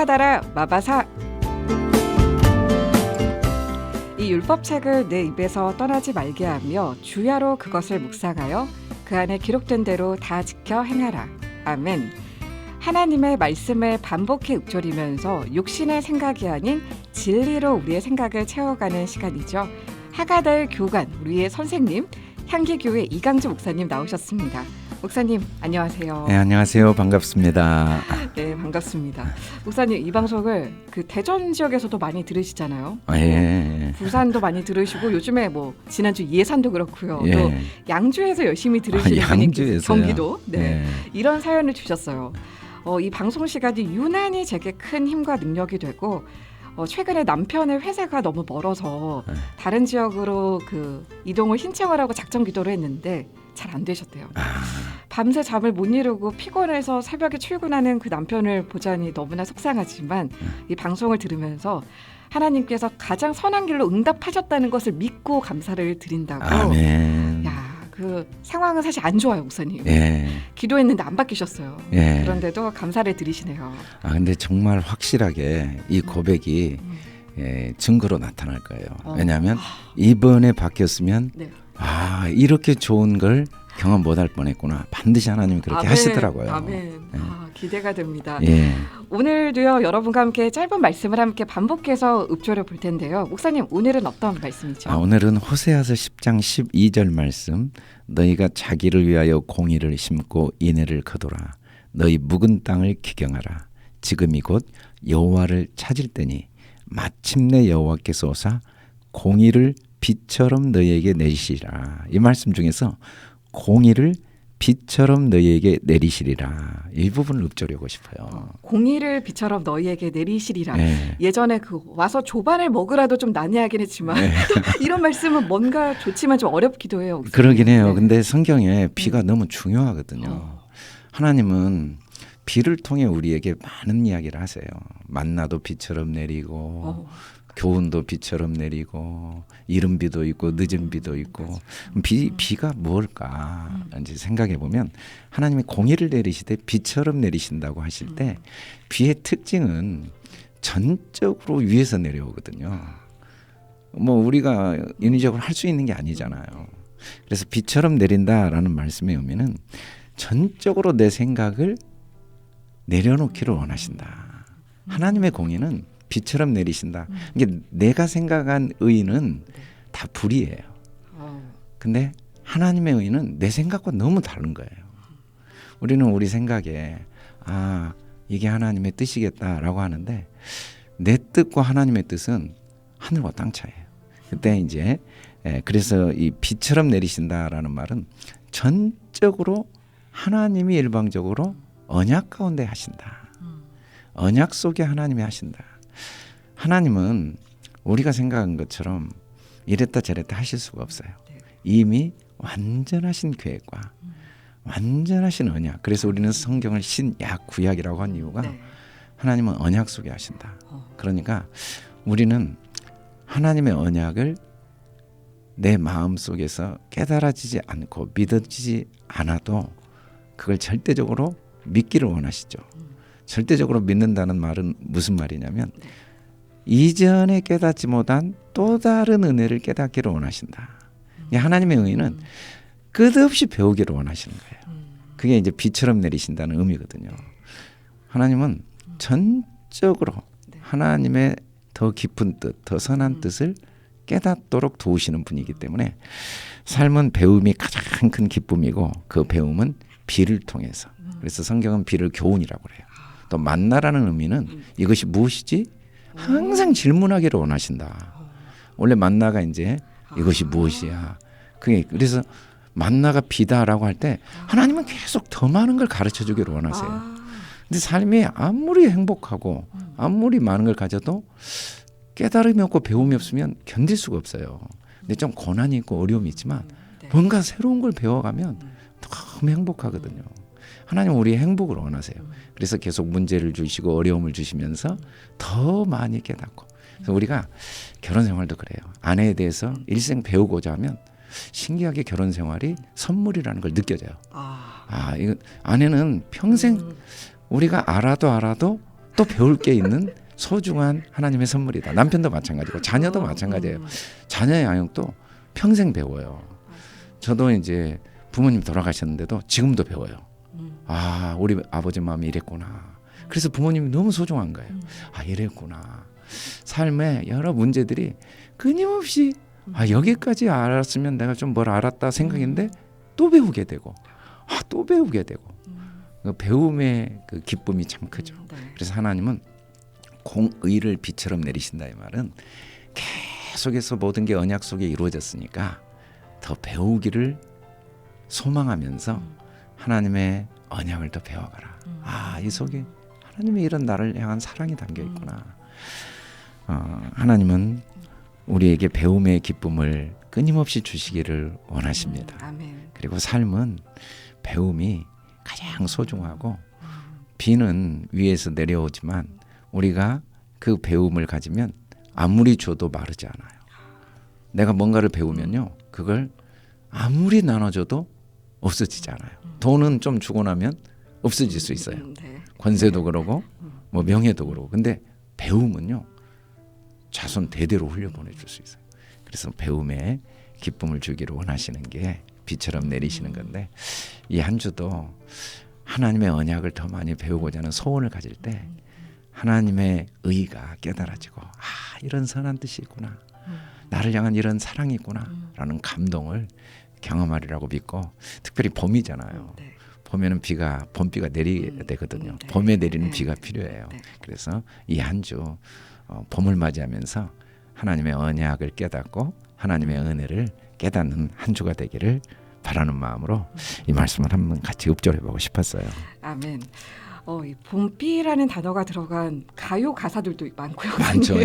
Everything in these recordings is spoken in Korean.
하가다라 마바사 이 율법책을 내 입에서 떠나지 말게 하며 주야로 그것을 묵상하여 그 안에 기록된 대로 다 지켜 행하라. 아멘. 하나님의 말씀을 반복해 읊조리면서 육신의 생각이 아닌 진리로 우리의 생각을 채워가는 시간이죠. 하가달 교관 우리의 선생님 향기교회 이강주 목사님 나오셨습니다. 목사님 안녕하세요. 네, 안녕하세요. 반갑습니다. 네, 반갑습니다. 목사님 이 방송을 그 대전 지역에서도 많이 들으시잖아요. 아, 예. 부산도 많이 들으시고 요즘에 뭐 지난주 예산도 그렇고요. 예. 또 양주에서 열심히 들으시는 아, 분이. 경기도. 네. 예. 이런 사연을 주셨어요. 어, 이 방송 시간이 유난히 제게 큰 힘과 능력이 되고 어, 최근에 남편의 회사가 너무 멀어서 네. 다른 지역으로 그 이동을 신청을 하고 작정 기도를 했는데 잘 안 되셨대요. 아, 밤새 잠을 못 이루고 피곤해서 새벽에 출근하는 그 남편을 보자니 너무나 속상하지만 이 방송을 들으면서 하나님께서 가장 선한 길로 응답하셨다는 것을 믿고 감사를 드린다고. 아멘. 야, 그 상황은 사실 안 좋아요, 목사님. 예. 기도했는데 안 바뀌셨어요. 예. 그런데도 감사를 드리시네요. 아, 근데 정말 확실하게 이 고백이 음. 예, 증거로 나타날 거예요. 어. 왜냐하면 이번에 바뀌었으면 네. 아, 이렇게 좋은 걸 경험 못할 뻔했구나. 반드시 하나님이 그렇게 아멘, 하시더라고요. 아멘. 아, 기대가 됩니다. 예. 오늘도요 여러분과 함께 짧은 말씀을 함께 반복해서 읊조려 볼 텐데요. 목사님 오늘은 어떤 말씀이죠? 아, 오늘은 호세아서 10장 12절 말씀 너희가 자기를 위하여 공의를 심고 인애를 거두라 너희 묵은 땅을 기경하라 지금이 곧 여호와를 찾을 때니 마침내 여호와께서 오사 공의를 빛처럼 너희에게 내리시리라 이 말씀 중에서 공의를 빛처럼 너희에게 내리시리라 이 부분을 읊조려고 싶어요. 공의를 비처럼 너희에게 내리시리라. 네. 예전에 그 와서 조반을 먹으라도 좀 난해하긴 했지만 네. 이런 말씀은 뭔가 좋지만 좀 어렵기도 해요. 목사님. 그러긴 해요. 네. 근데 성경에 비가 너무 중요하거든요. 어. 하나님은 비를 통해 우리에게 많은 이야기를 하세요. 만나도 비처럼 내리고 어, 교훈도 비처럼 내리고 이른 비도 있고 늦은 비도 있고 비 비가 뭘까 이제 생각해 보면 하나님이 공의를 내리시되 비처럼 내리신다고 하실 때 비의 특징은 전적으로 위에서 내려오거든요. 뭐 우리가 인위적으로 할 수 있는 게 아니잖아요. 그래서 비처럼 내린다라는 말씀의 의미는 전적으로 내 생각을 내려놓기를 원하신다. 하나님의 공의는 비처럼 내리신다. 이게 내가 생각한 의는 다 불이에요. 어, 근데 하나님의 의는 내 생각과 너무 다른 거예요. 우리는 우리 생각에 아 이게 하나님의 뜻이겠다라고 하는데 내 뜻과 하나님의 뜻은 하늘과 땅 차이예요. 그때 이제 예, 그래서 이 비처럼 내리신다라는 말은 전적으로 하나님이 일방적으로 언약 가운데 하신다. 언약 속에 하나님이 하신다. 하나님은 우리가 생각한 것처럼 이랬다 저랬다 하실 수가 없어요. 이미 완전하신 계획과 완전하신 언약. 그래서 우리는 성경을 신약 구약이라고 한 이유가 네. 하나님은 언약 속에 하신다. 어. 그러니까 우리는 하나님의 언약을 내 마음 속에서 깨달아지지 않고 믿어지지 않아도 그걸 절대적으로 믿기를 원하시죠. 절대적으로 믿는다는 말은 무슨 말이냐면 이전에 깨닫지 못한 또 다른 은혜를 깨닫기를 원하신다. 이 하나님의 의는 끝없이 배우기를 원하시는 거예요. 그게 이제 비처럼 내리신다는 의미거든요. 하나님은 전적으로 하나님의 더 깊은 뜻, 더 선한 뜻을 깨닫도록 도우시는 분이기 때문에 삶은 배움이 가장 큰 기쁨이고 그 배움은 비를 통해서. 그래서 성경은 비를 교훈이라고 그래요. 또 만나라는 의미는 이것이 무엇이지? 항상 질문하기를 원하신다. 원래 만나가 이제 이것이 무엇이야. 그게 그래서 만나가 비다라고 할 때 하나님은 계속 더 많은 걸 가르쳐 주기를 원하세요. 아, 근데 삶이 아무리 행복하고 아무리 많은 걸 가져도 깨달음이 없고 배움이 없으면 견딜 수가 없어요. 근데 좀 고난이 있고 어려움이 있지만 네. 뭔가 새로운 걸 배워가면 너무 행복하거든요. 하나님 우리의 행복을 원하세요. 그래서 계속 문제를 주시고 어려움을 주시면서 더 많이 깨닫고. 그래서 우리가 결혼 생활도 그래요. 아내에 대해서 일생 배우고자 하면 신기하게 결혼 생활이 선물이라는 걸 느껴져요. 아, 아, 이거 아내는 평생 음, 우리가 알아도 알아도 또 배울 게 있는 소중한 하나님의 선물이다. 남편도 마찬가지고 자녀도 어, 마찬가지예요. 음. 자녀의 양육도 평생 배워요. 저도 이제 부모님 돌아가셨는데도 지금도 배워요. 음. 아, 우리 아버지 마음이 이랬구나. 그래서 부모님이 너무 소중한 거예요. 음. 아, 이랬구나. 삶에 여러 문제들이 끊임없이 아, 여기까지 알았으면 내가 좀 뭘 알았다 생각인데 또 배우게 되고 아, 또 배우게 되고 음. 그 배움의 그 기쁨이 참 크죠. 네. 그래서 하나님은 공의를 비처럼 내리신다 이 말은 계속해서 모든 게 언약 속에 이루어졌으니까 더 배우기를 소망하면서 음. 하나님의 언약을 더 배워가라. 음. 아, 이 속에 하나님의 이런 나를 향한 사랑이 담겨 있구나. 음. 어, 하나님은 우리에게 배움의 기쁨을 끊임없이 주시기를 원하십니다. 음. 아멘. 그리고 삶은 배움이 가장 소중하고 음. 비는 위에서 내려오지만 우리가 그 배움을 가지면 아무리 줘도 마르지 않아요. 내가 뭔가를 배우면요, 그걸 아무리 나눠줘도 없어지지 않아요. 돈은 좀 주고 나면 없어질 수 있어요. 음, 네. 권세도 그러고 뭐 명예도 그러고. 근데 배움은요, 자손 대대로 흘려보내 줄 수 있어요. 그래서 배움에 기쁨을 주기를 원하시는 게 비처럼 내리시는 건데 이 한 주도 하나님의 언약을 더 많이 배우고자 하는 소원을 가질 때 하나님의 의가 깨달아지고 아 이런 선한 뜻이 있구나 나를 향한 이런 사랑이 있구나라는 감동을 경험하리라고 믿고 특별히 봄이잖아요. 네. 봄에는 비가 봄비가 내리게 음, 되거든요. 음, 네. 봄에 내리는 네, 비가 네, 필요해요. 네. 그래서 이 한주 어, 봄을 맞이하면서 하나님의 언약을 깨닫고 하나님의 은혜를 깨닫는 한 주가 되기를 바라는 마음으로 이 말씀을 한번 같이 읊조려 보고 싶었어요. 아멘. 어, 이 봄비라는 단어가 들어간 가요 가사들도 많고요. 많죠. 이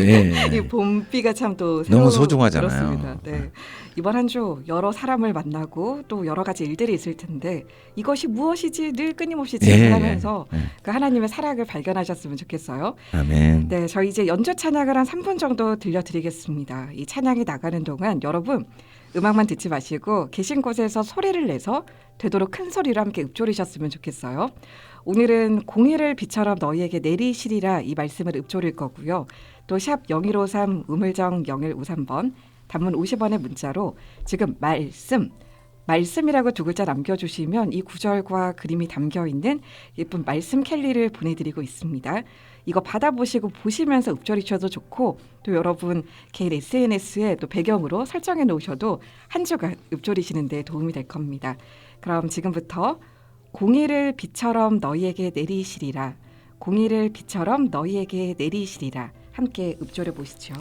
예. 봄비가 참 또 너무 소중하잖아요. 그렇습니다. 네. 이번 한 주 여러 사람을 만나고 또 여러 가지 일들이 있을 텐데 이것이 무엇이지 늘 끊임없이 예, 질문하면서 예. 그 하나님의 사랑을 발견하셨으면 좋겠어요. 아멘. 네, 저희 이제 연주 찬양을 한 3분 정도 들려드리겠습니다. 이 찬양이 나가는 동안 여러분 음악만 듣지 마시고 계신 곳에서 소리를 내서 되도록 큰 소리로 함께 읊조리셨으면 좋겠어요. 오늘은 공의를 비처럼 너희에게 내리시리라 이 말씀을 읊조릴 거고요. 또 샵 0153 우물정 0153번 단문 50원의 문자로 지금 말씀 말씀이라고 두 글자 남겨주시면 이 구절과 그림이 담겨 있는 예쁜 말씀 캘리를 보내드리고 있습니다. 이거 받아보시고 보시면서 읊조리셔도 좋고 또 여러분 개인 SNS에 또 배경으로 설정해 놓으셔도 한 주간 읊조리시는 데 도움이 될 겁니다. 그럼 지금부터 공의를 비처럼 너희에게 내리시리라 공의를 비처럼 너희에게 내리시리라 함께 읊조려 보시죠.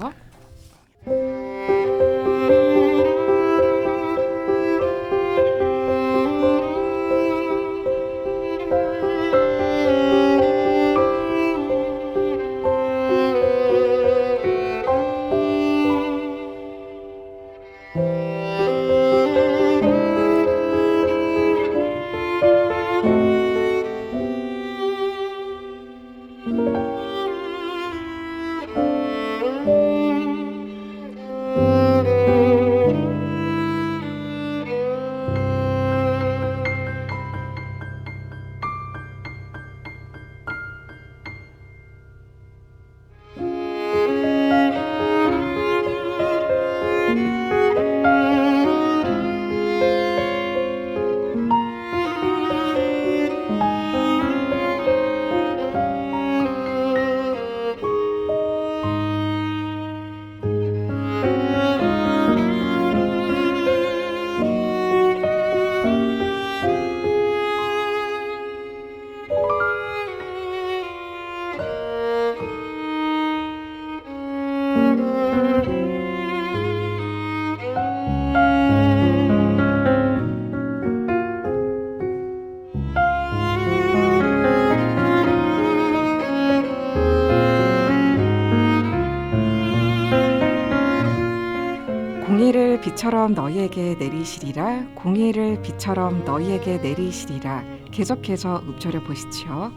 비처럼 너희에게 내리시리라 공의를 비처럼 너희에게 내리시리라 계속해서 읊조려 보시죠.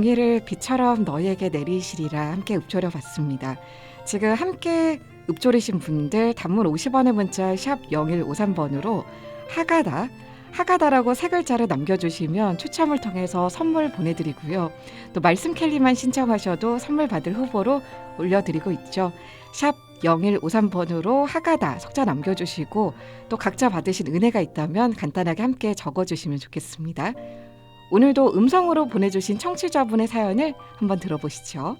공의를 비처럼 너희에게 내리시리라 함께 읊조려 봤습니다. 지금 함께 읊조리신 분들 단문 50원의 문자 샵 0153번으로 하가다 하가다라고 세 글자를 남겨주시면 추첨을 통해서 선물 보내드리고요. 또 말씀 캘리만 신청하셔도 선물 받을 후보로 올려드리고 있죠. 샵 0153번으로 하가다 석자 남겨주시고 또 각자 받으신 은혜가 있다면 간단하게 함께 적어주시면 좋겠습니다. 오늘도 음성으로 보내주신 청취자분의 사연을 한번 들어보시죠.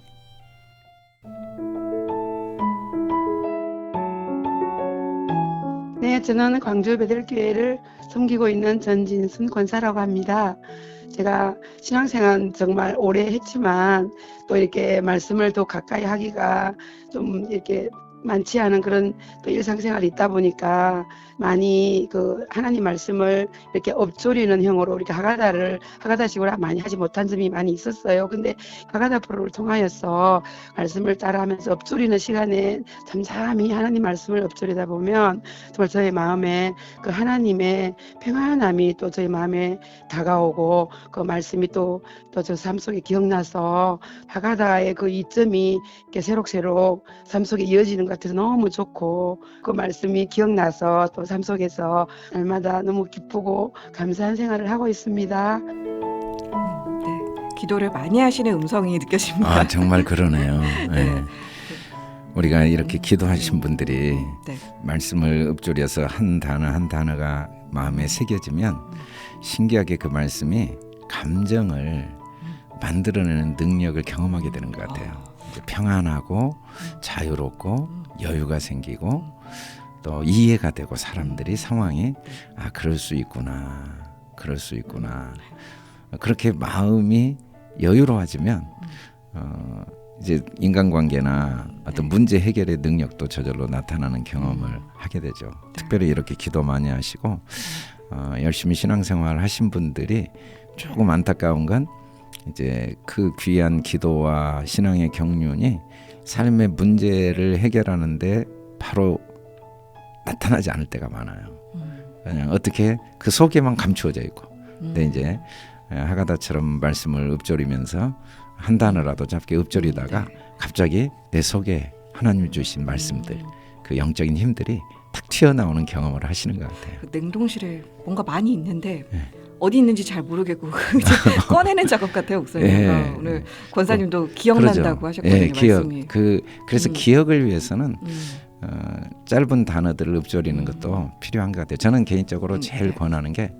네, 저는 광주 베델교회를 섬기고 있는 전진순 권사라고 합니다. 제가 신앙생활 정말 오래 했지만 또 이렇게 말씀을 더 가까이 하기가 좀 이렇게 많지 않은 그런 또 일상생활이 있다 보니까 많이 그 하나님 말씀을 이렇게 엎조리는 형으로 이렇게 하가다를 하가다식으로 많이 하지 못한 점이 많이 있었어요. 근데 하가다 프로를 통하여서 말씀을 따라하면서 엎조리는 시간에 잠잠히 하나님 말씀을 엎조리다 보면 정말 저의 마음에 그 하나님의 평안함이 또 저희 마음에 다가오고 그 말씀이 또 또 저 삶 속에 기억나서 하가다의 그 이점이 이렇게 새록새록 삶 속에 이어지는 것 같아서 너무 좋고 그 말씀이 기억나서 또삶 속에서 날마다 너무 기쁘고 감사한 생활을 하고 있습니다. 네, 기도를 많이 하시는 음성이 느껴집니다. 아 정말 그러네요. 네. 예. 우리가 이렇게 기도하신 분들이 네. 말씀을 읊조려서 한 단어 한 단어가 마음에 새겨지면 신기하게 그 말씀이 감정을 만들어내는 능력을 경험하게 되는 것 같아요. 이제 평안하고 자유롭고 여유가 생기고 또 이해가 되고 사람들이 상황이 아 그럴 수 있구나 그럴 수 있구나. 그렇게 마음이 여유로워지면 어 이제 인간관계나 어떤 문제 해결의 능력도 저절로 나타나는 경험을 하게 되죠. 특별히 이렇게 기도 많이 하시고 어, 열심히 신앙생활 하신 분들이 조금 안타까운 건 이제 그 귀한 기도와 신앙의 경륜이 삶의 문제를 해결하는데 바로 나타나지 않을 때가 많아요. 음, 그냥 어떻게 그 속에만 감추어져 있고. 음. 근데 이제 하가다처럼 말씀을 읊조리면서 한 단어라도 짧게 읊조리다가 네. 갑자기 내 속에 하나님 주신 말씀들, 음, 그 영적인 힘들이 탁 튀어나오는 경험을 하시는 것 같아요. 그 냉동실에 뭔가 많이 있는데 네. 어디 있는지 잘 모르겠고 꺼내는 작업 같아요, 목사님. 예. 아, 오늘 권사님도 기억난다고 하셨거든요, 예, 기억. 말씀이. 그 그래서 음. 기억을 위해서는 음, 어, 짧은 단어들을 읊조리는 음. 것도 필요한 것 같아요. 저는 개인적으로 음, 제일 네. 권하는 게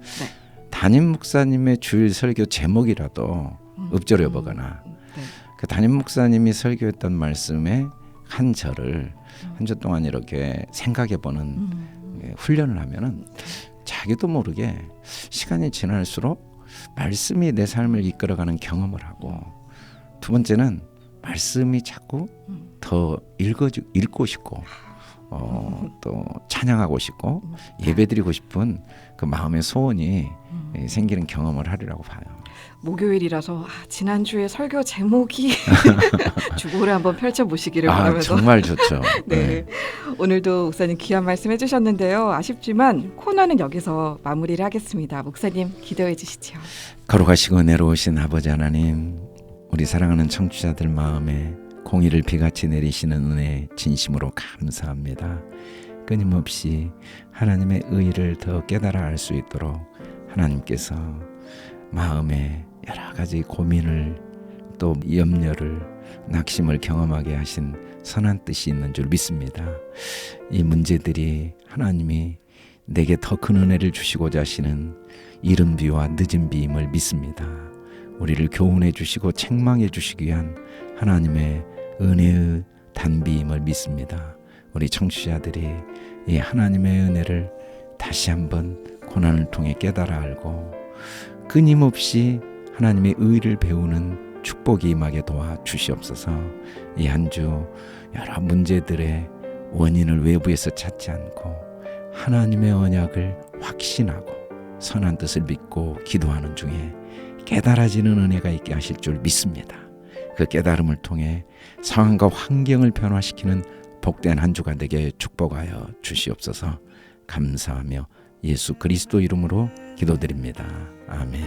담임 목사님의 주일 설교 제목이라도 음, 읊조려 음, 보거나 음, 네. 그 담임 목사님이 설교했던 말씀의 한 절을 한 주 동안 이렇게 생각해 보는 훈련을 하면은 자기도 모르게 시간이 지날수록 말씀이 내 삶을 이끌어가는 경험을 하고 두 번째는 말씀이 자꾸 음. 더 읽어주 읽고 싶고 어, 또 찬양하고 싶고 음. 예배드리고 싶은 그 마음의 소원이 음. 예, 생기는 경험을 하리라고 봐요. 목요일이라서 아, 지난주에 설교 제목이 주고를 한번 펼쳐보시기를 아 바라면서 정말 좋죠. 네. 오늘도 목사님 귀한 말씀 해주셨는데요. 아쉽지만 코너는 여기서 마무리를 하겠습니다. 목사님 기도해 주시죠. 거룩하시고 은혜로우신 아버지 하나님, 우리 사랑하는 청취자들 마음에 공의를 비같이 내리시는 은혜 진심으로 감사합니다. 끊임없이 하나님의 의를 더 깨달아 알 수 있도록 하나님께서 마음에 여러 가지 고민을 또 염려를 낙심을 경험하게 하신 선한 뜻이 있는 줄 믿습니다. 이 문제들이 하나님이 내게 더 큰 은혜를 주시고자 하시는 이른 비와 늦은 비임을 믿습니다. 우리를 교훈해 주시고 책망해 주시기 위한 하나님의 은혜의 단비임을 믿습니다. 우리 청취자들이 이 하나님의 은혜를 다시 한번 고난을 통해 깨달아 알고 끊임없이 하나님의 의를 배우는 축복이 임하게 도와 주시옵소서. 이 한 주 여러 문제들의 원인을 외부에서 찾지 않고 하나님의 언약을 확신하고 선한 뜻을 믿고 기도하는 중에 깨달아지는 은혜가 있게 하실 줄 믿습니다. 그 깨달음을 통해 상황과 환경을 변화시키는 복된 한 주가 되게 축복하여 주시옵소서. 감사하며 예수 그리스도 이름으로 기도드립니다. 아멘.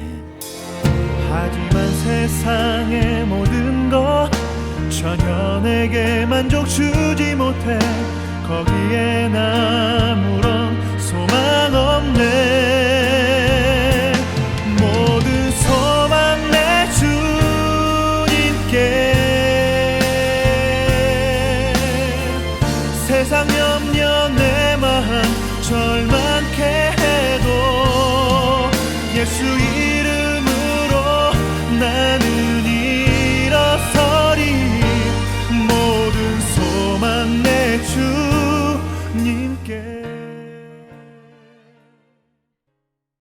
하지만 새 세상의 모든 것 전혀 내게 만족 주지 못해 거기에 아무런 소망 없네